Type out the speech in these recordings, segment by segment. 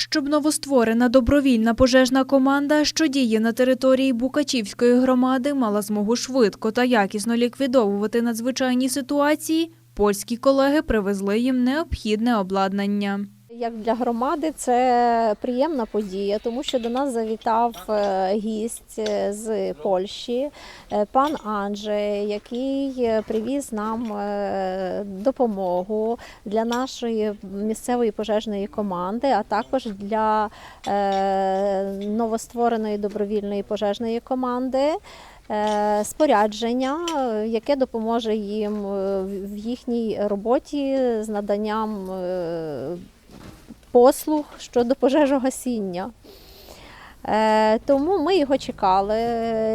Щоб новостворена добровільна пожежна команда, що діє на території Букачівської громади, мала змогу швидко та якісно ліквідовувати надзвичайні ситуації, польські колеги привезли їм необхідне обладнання. Як для громади це приємна подія, тому що до нас завітав е, гість е, з Польщі, е, пан Анджей, який привіз нам допомогу для нашої місцевої пожежної команди, а також для новоствореної добровільної пожежної команди. Спорядження, яке допоможе їм в їхній роботі з наданням послуг щодо пожежогасіння. Е, Тому ми його чекали.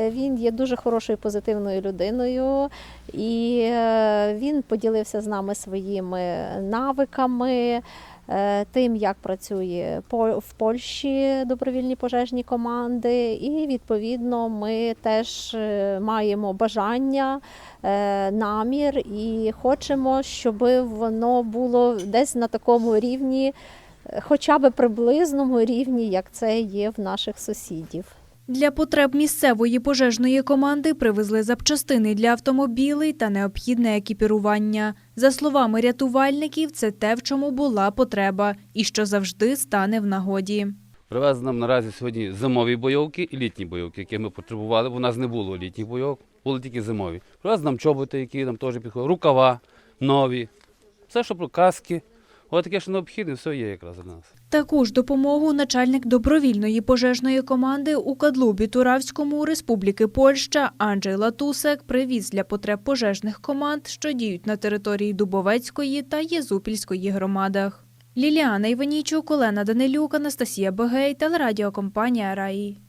Він є дуже хорошою позитивною людиною, і е, він поділився з нами своїми навиками, е, тим, як працює в Польщі добровільні пожежні команди. І відповідно ми теж е, маємо бажання, намір і хочемо, щоб воно було десь на такому рівні хоча б приблизному рівні, як це є в наших сусідів. Для потреб місцевої пожежної команди привезли запчастини для автомобілей та необхідне екіпірування. За словами рятувальників, це те, в чому була потреба і що завжди стане в нагоді. Привезли нам наразі сьогодні зимові бойовки і літні бойовки, які ми потребували, бо у нас не було літніх бойовок, були тільки зимові. Привезли нам чоботи, які нам теж підходять, рукава нові, все, що про каски. Ось таке, що необхідне, все є якраз у нас. Таку ж допомогу начальник добровільної пожежної команди у Кадлубі Туравському Республіки Польща Анджей Латусек привіз для потреб пожежних команд, що діють на території Дубовецької та Єзупільської громадах. Ліліана Іванічук, Олена Данилюк, Анастасія Бегей, телерадіокомпанія Раї.